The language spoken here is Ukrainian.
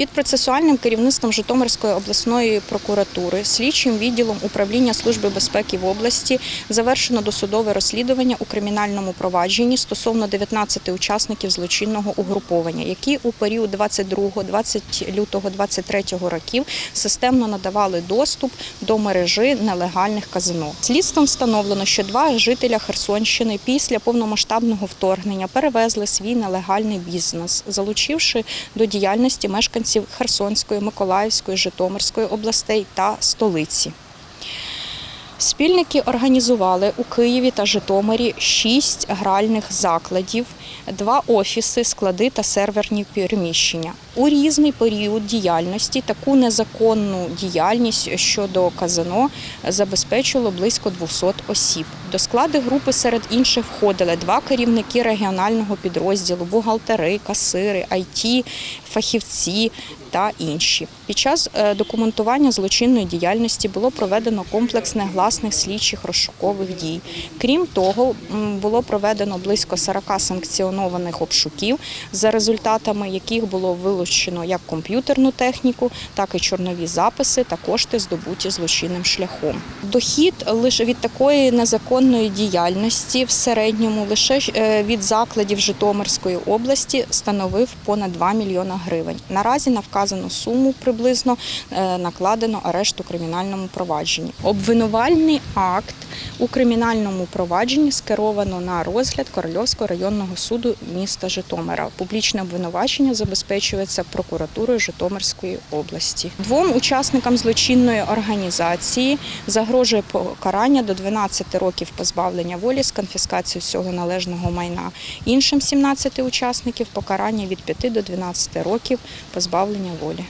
Під процесуальним керівництвом Житомирської обласної прокуратури, слідчим відділом управління Служби безпеки в області завершено досудове розслідування у кримінальному провадженні стосовно 19 учасників злочинного угруповання, які у період 22-20 лютого 23 років системно надавали доступ до мережі нелегальних казино. Слідством встановлено, що два жителя Херсонщини після повномасштабного вторгнення перевезли свій нелегальний бізнес, залучивши до діяльності мешканців Херсонської, Миколаївської, Житомирської областей та столиці. Спільники організували у Києві та Житомирі шість гральних закладів, два офіси, склади та серверні приміщення. У різний період діяльності таку незаконну діяльність щодо казино забезпечило близько 200 осіб. До складу групи серед інших входили два керівники регіонального підрозділу, бухгалтери, касири, IT, фахівці та інші. Під час е, документування злочинної діяльності було проведено комплекс негласних слідчих розшукових дій. Крім того, було проведено близько 40 санкціонованих обшуків, за результатами яких було вилучено як комп'ютерну техніку, так і чорнові записи та кошти, здобуті злочинним шляхом. Дохід лише від такої незаконної діяльності в середньому лише е, від закладів Житомирської області становив понад 2 мільйона гривень. Наразі на вказану суму приблизно е, накладено арешт у кримінальному провадженні. Обвинувальний акт у кримінальному провадженні скеровано на розгляд Корольовського районного суду міста Житомира. Публічне обвинувачення забезпечується прокуратурою Житомирської області. Двом учасникам злочинної організації загрожує покарання до 12 років позбавлення волі з конфіскацією всього належного майна. Іншим 17 учасників покарання від 5 до 12 років позбавлення волі.